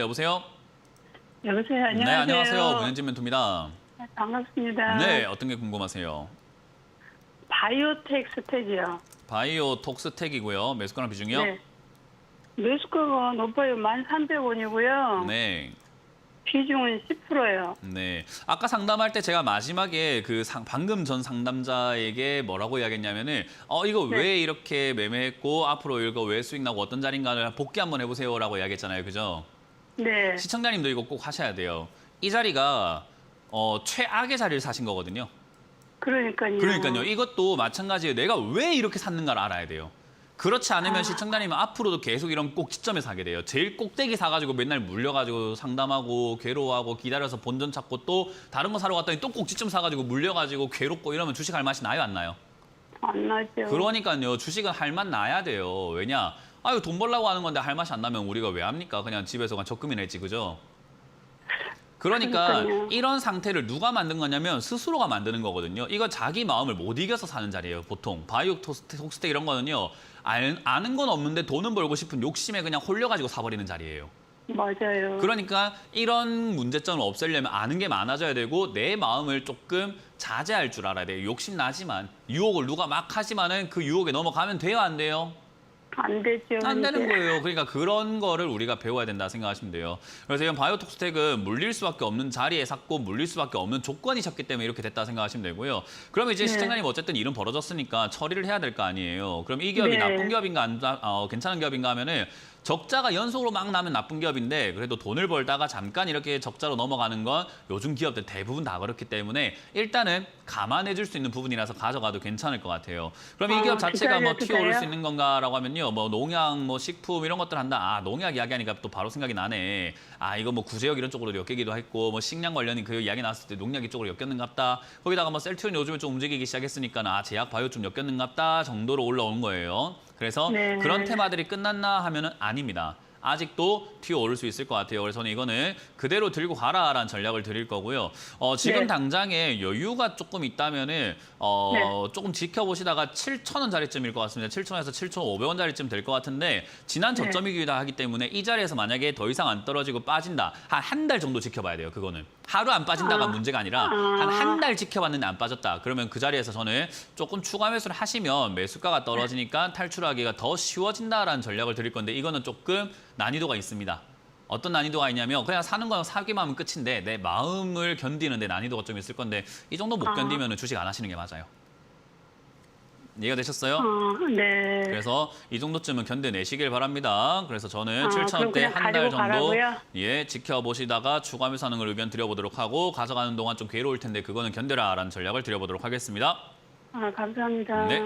여보세요? 여보세요. 안녕하세요. 네, 안녕하세요. 문현진 멘토입니다. 반갑습니다. 네, 어떤 게 궁금하세요? 바이오텍 스택이요. 바이오 톡스텍이고요. 매수가랑 비중이요? 네. 매수가가 높아요. 1,300원이고요. 네. 비중은 10%예요. 네. 아까 상담할 때 제가 마지막에 그 상- 방금 전 상담자에게 뭐라고 이야기했냐면은 어 이거 네. 왜 이렇게 매매했고 앞으로 이거 왜 수익 나고 어떤 자리인가를 복귀 한번 해보세요라고 이야기했잖아요. 그죠? 네. 시청자님도 이거 꼭 하셔야 돼요. 이 자리가 어 최악의 자리를 사신 거거든요. 그러니까요. 그러니까요. 이것도 마찬가지예요. 내가 왜 이렇게 샀는가를 알아야 돼요. 그렇지 않으면 아. 시청자님은 앞으로도 계속 이런 꼭 지점에 사게 돼요. 제일 꼭대기 사가지고 맨날 물려가지고 상담하고 괴로워하고 기다려서 본전 찾고 또 다른 거 사러 갔더니 또 꼭지점 사가지고 물려가지고 괴롭고 이러면 주식 할 맛이 나요 안 나요? 안 나죠. 그러니까요. 주식은 할 맛 나야 돼요. 왜냐? 아유 돈 벌라고 하는 건데 할 맛이 안 나면 우리가 왜 합니까? 그냥 집에서 그냥 적금이나 했지 그죠? 그러니까 그러니까요. 이런 상태를 누가 만든 거냐면 스스로가 만드는 거거든요. 이거 자기 마음을 못 이겨서 사는 자리예요. 보통 바이오 토스트, 톡스테 이런 거는요. 알, 아는 건 없는데 돈은 벌고 싶은 욕심에 그냥 홀려가지고 사버리는 자리예요. 맞아요. 그러니까 이런 문제점을 없애려면 아는 게 많아져야 되고 내 마음을 조금 자제할 줄 알아야 돼요. 욕심 나지만 유혹을 누가 막 하지만은 그 유혹에 넘어가면 돼요, 안 돼요? 안 되죠. 안 되는 이제. 거예요. 그러니까 그런 거를 우리가 배워야 된다 생각하시면 돼요. 그래서 이런 바이오톡스텍은 물릴 수밖에 없는 자리에 샀고 물릴 수밖에 없는 조건이 셨기 때문에 이렇게 됐다 생각하시면 되고요. 그러면 이제 네. 시청자님 어쨌든 일은 벌어졌으니까 처리를 해야 될 거 아니에요. 그럼 이 기업이 네. 나쁜 기업인가 안, 어, 괜찮은 기업인가 하면은 적자가 연속으로 막 나면 나쁜 기업인데 그래도 돈을 벌다가 잠깐 이렇게 적자로 넘어가는 건 요즘 기업들 대부분 다 그렇기 때문에 일단은 감안해 줄 수 있는 부분이라서 가져가도 괜찮을 것 같아요. 그럼 이 아, 기업 자체가 뭐 튀어오를? 수 있는 건가라고 하면요. 뭐 농약, 뭐 식품 이런 것들 한다. 아, 농약 이야기하니까 또 바로 생각이 나네. 아, 이거 뭐 구제역 이런 쪽으로 엮이기도 했고 뭐 식량 관련이 그 이야기 나왔을 때 농약 이쪽으로 엮였는갑다. 거기다가 뭐 셀트리온 요즘에 좀 움직이기 시작했으니까 아, 제약 바이오 좀 엮였는갑다 정도로 올라온 거예요. 그래서 네. 그런 테마들이 끝났나 하면은 아닙니다. 아직도 튀어오를 수 있을 것 같아요. 그래서 저는 이거는 그대로 들고 가라라는 전략을 드릴 거고요. 어, 지금 네. 당장에 여유가 조금 있다면은 어, 네. 조금 지켜보시다가 7천 원 자리쯤일 것 같습니다. 7천원에서 7,500원 자리쯤 될 것 같은데 지난 네. 저점이기도 하기 때문에 이 자리에서 만약에 더 이상 안 떨어지고 빠진다. 한 한 달 정도 지켜봐야 돼요. 그거는 하루 안 빠진다가 아. 문제가 아니라 아. 한한 달 지켜봤는데 안 빠졌다. 그러면 그 자리에서 저는 조금 추가 매수를 하시면 매수가가 떨어지니까 탈출하기가 더 쉬워진다라는 전략을 드릴 건데 이거는 조금 난이도가 있습니다. 어떤 난이도가 있냐면 그냥 사는 건 사기만 하면 끝인데 내 마음을 견디는 데 난이도가 좀 있을 건데 이 정도 못 아. 견디면 주식 안 하시는 게 맞아요. 이해가 되셨어요? 어, 네. 그래서 이 정도쯤은 견뎌내시길 바랍니다. 그래서 저는 아, 7천 그럼 원대 그냥 한 달 가지고 정도 가라고요? 예 지켜보시다가 추가 매수하는 걸 의견 드려보도록 하고 가져가는 동안 좀 괴로울 텐데 그거는 견뎌라라는 전략을 드려보도록 하겠습니다. 아, 감사합니다. 네.